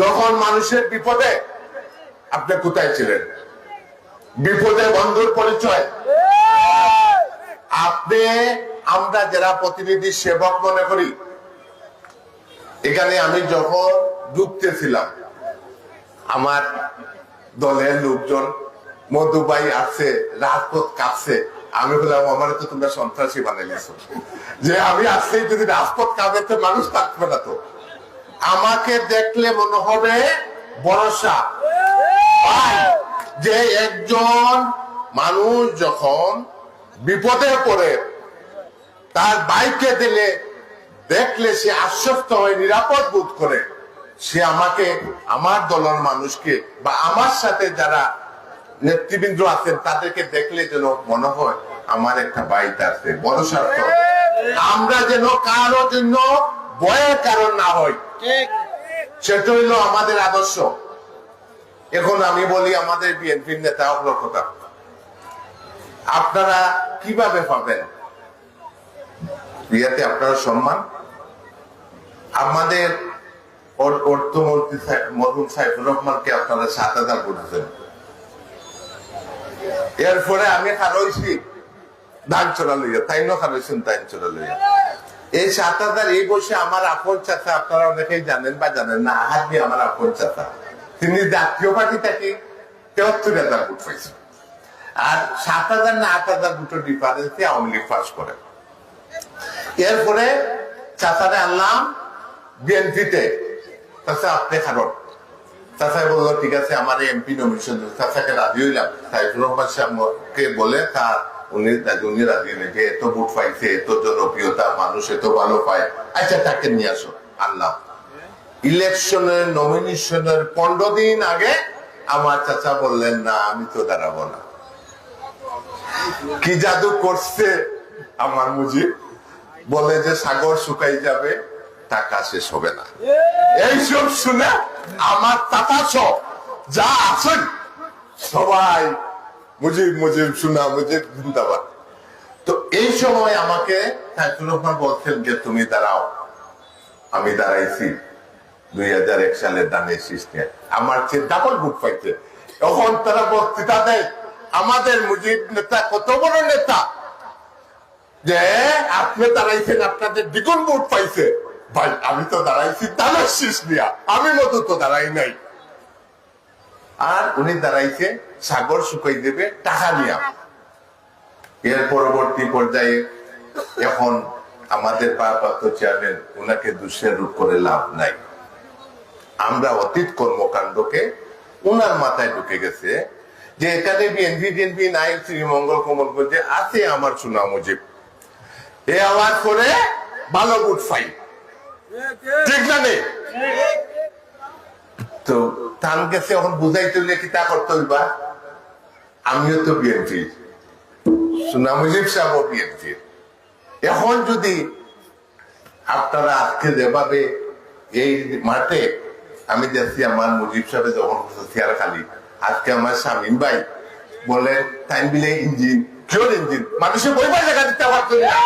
যখন মানুষের বিপদে, আপনি কোথায় ছিলেন? বিপদে বন্ধুর পরিচয়। আপনি, আমরা যারা প্রতিনিধি, সেবক মনে করি, এখানে আমি যখন ঢুকতেছিলাম আমার দলের লোকজন মধুবাই আছে, রাজপথ কাঁপছে। আমি বললাম, আমার তো তোমরা সন্ত্রাসী বানাইছো যে আমি আসছি, যদি রাজপথ কাঁপে মানুষ থাকবে না তো। আমাকে দেখলে মনে হবে ভরসা। যে একজন মানুষ যখন বিপদে পড়ে, তার বাইকে দিলে দেখলে সে আশ্বস্ত হয়, নিরাপদ বোধ করে। সে আমাকে, আমার দলের মানুষকে বা আমার সাথে যারা নেতৃবৃন্দ আছেন, তাদেরকে দেখলে যেন মনে হয় আমার একটা বাইক আছে বড় আমরা যেন কারও জন্য ভয়ের কারণ না হয়। সেটা হইল আমাদের আদর্শ। এখন আমি বলি আমাদের বিএনপির নেতা কথা আপনারা কীভাবে পাবেন বিয়াতে আপনারা সম্মান। আমাদের অর- অর্থমন্ত্রী মরহুম সাইফুর রহমানকে আপনারা সাত হাজার এরপরে আমি হারইছি। ধান চড়া তাই না হারইছেন লইয়া। এই সাত হাজার এই বসে আমার আপন চাচা, আপনারা অনেকেই জানেন বা জানেন না আহাত দিয়ে আমার আপন চাচা। তিনি জাতীয় পার্টি থেকে তেহত্তর হাজার ভোট পাইছেন আর সাত হাজার না আট হাজার ভোটের ডিফারেন্সে আওয়ামী লীগ পাস করে। এরপরে চাচারে আনলাম বিএনপিতে। চাচা, আপনি কারণ চাচা বলল, ঠিক আছে, আমার এমপি নমিনেশন চাচাকে রাজি হইলাম। সাইফুর রহমান সাহেবকে বলে তার উনি উনি রাজি হলেন এত ভোট পাইছে, এত জনপ্রিয়তা, মানুষ এত ভালো পায়। আচ্ছা তাকে নিয়ে আসো, আনলাম। ইলেকশনের নমিনেশনের পনেরো দিন আগে আমার চাচা বললেন, না, আমি তো দাঁড়াবো না। কি জাদু করছে আমার মুজিব? বলে যে সাগর শুকাই যাবে, টাকা শেষ হবে না। এইসব শুনে আমার সব যা আছেন, সবাই মুজিব মুজিব শোনা মুজিব, জিন্দাবাদ। তো এই সময় আমাকে সাইফুর রহমান বলছেন যে, তুমি দাঁড়াও, আমি দাঁড়াইছি দুই হাজার এক সালের দানে শীর্ষে। আমার চেয়ে ডাবল বুক পাইছে। তখন তারা বক্তৃতা দেয় আমাদের মুজিব নেতা কত বড় নেতা? যে, আপনি দাঁড়াইছেন, আপনাদের দ্বিগুণ ভোট পাইছে। ভাই, আমি তো দাঁড়াইছি দানের শীষ নিয়া। আমি মতো তো দাঁড়াই নাই। আর উনি দাঁড়াইছে, সাগর শুকাই দেবে, টাকা নিয়া এর পরবর্তী পর্যায়ে এখন আমাদের ভারপ্রাপ্ত চেয়ারম্যান রূপ করে লাভ নাই। আমরা অতীত কর্মকাণ্ডকে উনার মাথায় ঢুকে গেছে যে এখানে বিএনপি টিএনপি নাই আছে আমার সুনা মুজিব এ আওয়াজ করে ভালো গুড ঠিক না নেই তো তার কাছে এখন বুঝাইতে হইলে কি তা করতে হইবা? আমিও তো বিএনপি সুনা মুজিব সাহেব বিএনপি এখন যদি আপনারা আজকে যেভাবে এই মাঠে আমি দেখছি আমার মুজিব সাহেব যখন চেয়ার খালি, আজকে আমার স্বামীন ভাই বলে টাইম বিলে ইঞ্জিন কিয়র ইঞ্জিন, মানুষের বইবার জায়গা দিতে পারছেন না।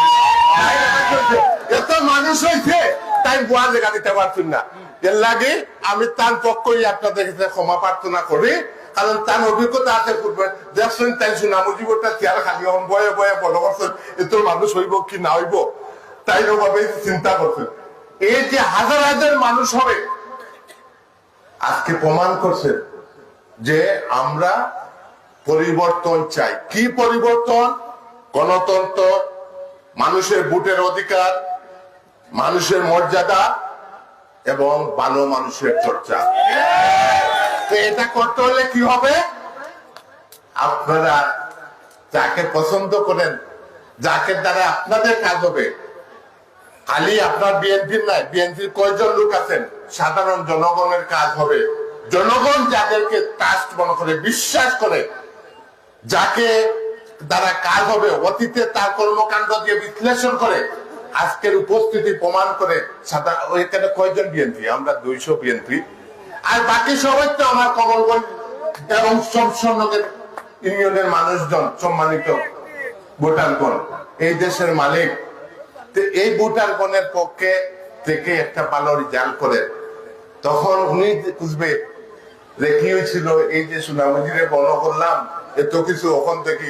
এত মানুষ হয়েছে তাই গোয়া জায়গা দিতে পারছেন না। এর লাগে আমি তার পক্ষই আপনাদের কাছে ক্ষমা প্রার্থনা করি। কারণ তার অভিজ্ঞতা আছে দেখছেন, তাই চেয়ার খালি হন, বয়ে বয়ে বড় করছেন এত মানুষ হইব কি না হইব? তাই চিন্তা করছেন। এই যে হাজার হাজার মানুষ হবে, আজকে প্রমাণ করছেন যে আমরা পরিবর্তন চাই। কি পরিবর্তন? গণতন্ত্র, মানুষের ভোটের অধিকার, মানুষের মর্যাদা এবং ভালো মানুষের চর্চা। তো এটা করতে হলে কি হবে? আপনারা যাকে পছন্দ করেন, যাকে দ্বারা আপনাদের কাজ হবে, খালি আপনার বিএনপির নাই বিএনপির কয়জন লোক আছেন, সাধারণ জনগণের কাজ হবে। জনগণ যাদেরকে ট্রাস্ট মনে করে, বিশ্বাস করে, যাকে দ্বারা কাজ হবে, অতীতে তার কর্মকাণ্ড দিয়ে বিশ্লেষণ করে আজকের উপস্থিতি প্রমাণ করে ওইখানে কয়জন বিএনপি? আমরা দুইশো বিএনপি। আর বাকি সবাই তো আমার কমলগঞ্জ এবং সমসনগের ইউনিয়নের মানুষজন সম্মানিত ভোটারগণ, এই দেশের মালিক। এই ভোটারগণের পক্ষে থেকে একটা ভালো রেজাল্ট করে। তখন উনি খুঁজবে যে হয়েছিল, এই যে সুনামজিরে বর্ণ করলাম, এত কিছু ওখান থেকে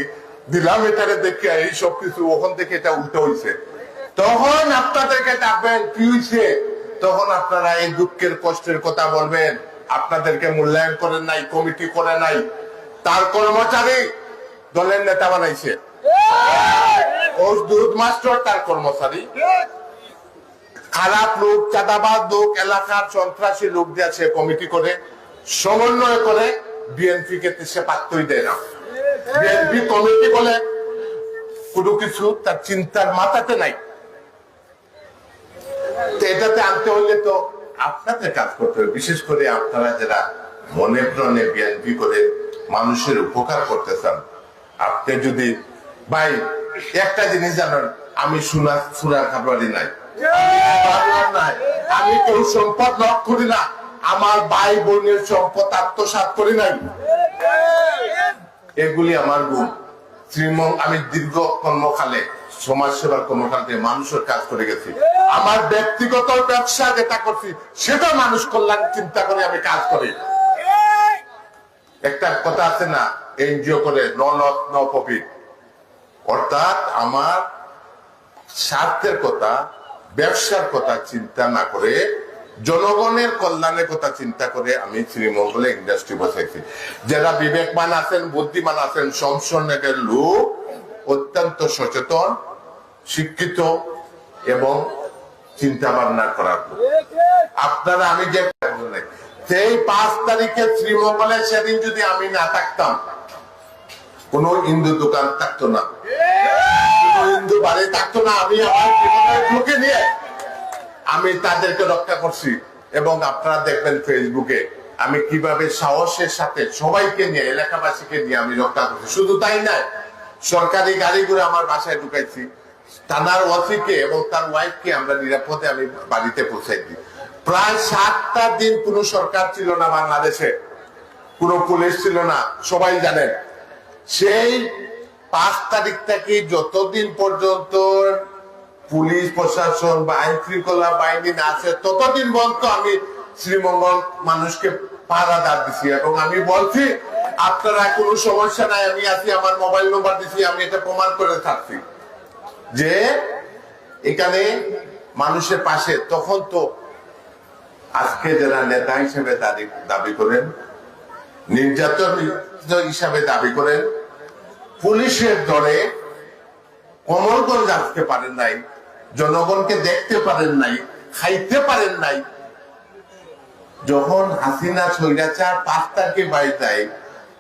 দিলাম এটাকে দেখে এই সব কিছু ওখান থেকে এটা উল্টো হয়েছে তখন আপনাদেরকে ডাকবেন হয়েছে তখন আপনারা এই দুঃখের, কষ্টের কথা বলবেন। আপনাদেরকে মূল্যায়ন করেন নাই কমিটি করে নাই। তার কর্মচারী দলের নেতা বানাইছে। তার কর্মচারী। খারাপ লোক, চাঁদাবাদ লোক, এলাকার সন্ত্রাসী লোক দিয়ে আছে কমিটি করে, সমন্বয় করে বিএনপি কে সে পাত্রই দেয় না। বিএনপি কমিটি বলে কোনো কিছু তার চিন্তার মাথাতে নাই। তো এটাতে আনতে হলে তো আপনাদের কাজ করতে হবে। বিশেষ করে আপনারা যারা মনে প্রাণে বিএনপি করে মানুষের উপকার করতে চান আপনি যদি ভাই, একটা জিনিস জানেন, আমি সুনা সুরা খাবারই নাই। আমি কেউ সম্পদ লক করি না। আমার ভাই বোনের সম্পদ আত্মসাত করি নাই। এগুলি আমার গুণ শ্রীমঙ্গ আমি দীর্ঘ কর্মকালে সমাজ সেবার কর্মকাল দিয়ে মানুষের কাজ করে গেছি। আমার ব্যক্তিগত ব্যবসা যেটা করছি, সেটা মানুষ কল্যাণ চিন্তা করে আমি কাজ করি। একটা কথা আছে না, এনজিও করে, ন অর্থাৎ আমার স্বার্থের কথা, ব্যবসার কথা চিন্তা না করে, জনগণের কল্যাণের কথা চিন্তা করে আমি শ্রীমঙ্গলে ইন্ডাস্ট্রি বসাইছি। যারা বিবেকমান আছেন, বুদ্ধিমান আছেন সংসনের লোক অত্যন্ত সচেতন শিক্ষিত এবং চিন্তা ভাবনা করার আপনারা আমি যে সেই পাঁচ তারিখে শ্রীমঙ্গলে সেদিন যদি আমি না থাকতাম, কোন হিন্দু দোকান থাকতো না। হিন্দু বাড়ি থাকতো না, আমি আমার জীবনের লোকে নিয়ে আমি তাদেরকে রক্ষা করছি। এবং আপনারা দেখবেন ফেসবুকে, আমি কীভাবে সাহসের সাথে সবাইকে নিয়ে, এলাকাবাসীকে নিয়ে আমি রক্ষা করছি। শুধু তাই নয়, সরকারি গাড়িগুলো আমার বাসায় ঢুকাইছি। থানার ওয়াসিকে এবং তার ওয়াইফকে আমরা নিরাপদে আমি বাড়িতে পৌঁছাই দিই। প্রায় সাতটা দিন কোনো সরকার ছিল না বাংলাদেশে। কোনো পুলিশ ছিল না, সবাই জানেন। সেই পাঁচ তারিখ থেকে যতদিন পর্যন্ত পুলিশ, প্রশাসন বা আইন শৃঙ্খলা বাহিনী না আছে, ততদিন পর্যন্ত আমি শ্রীমঙ্গল মানুষকে পাহারাদার দিছি এবং আমি বলছি, আপনারা কোনো সমস্যা নাই, আমি আছি, আমার মোবাইল নম্বর দিছি, আমি এটা প্রমাণ করে থাকছি যে এখানে মানুষের পাশে, তখন তো আজকে যারা নেতা হিসেবে দাবি- করেন, নির্যাতন হিসাবে দাবি করেন, পুলিশের দরে কমলগঞ্জ আসতে পারেন নাই, জনগণকে দেখতে পারেন নাই, খাইতে পারেন নাই। যখন হাসিনা স্বৈরাচার পাঁচ তারিখে বাড়ি দেয়,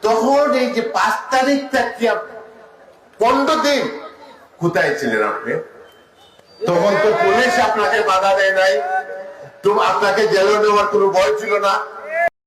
তখন এই যে পাঁচ তারিখ থেকে পনেরো দিন কোথায় ছিলেন আপনি? তখন তো পুলিশ আপনাকে বাধা দেয় নাই। তো আপনাকে জেলে নেওয়ার কোনো ভয় ছিল না?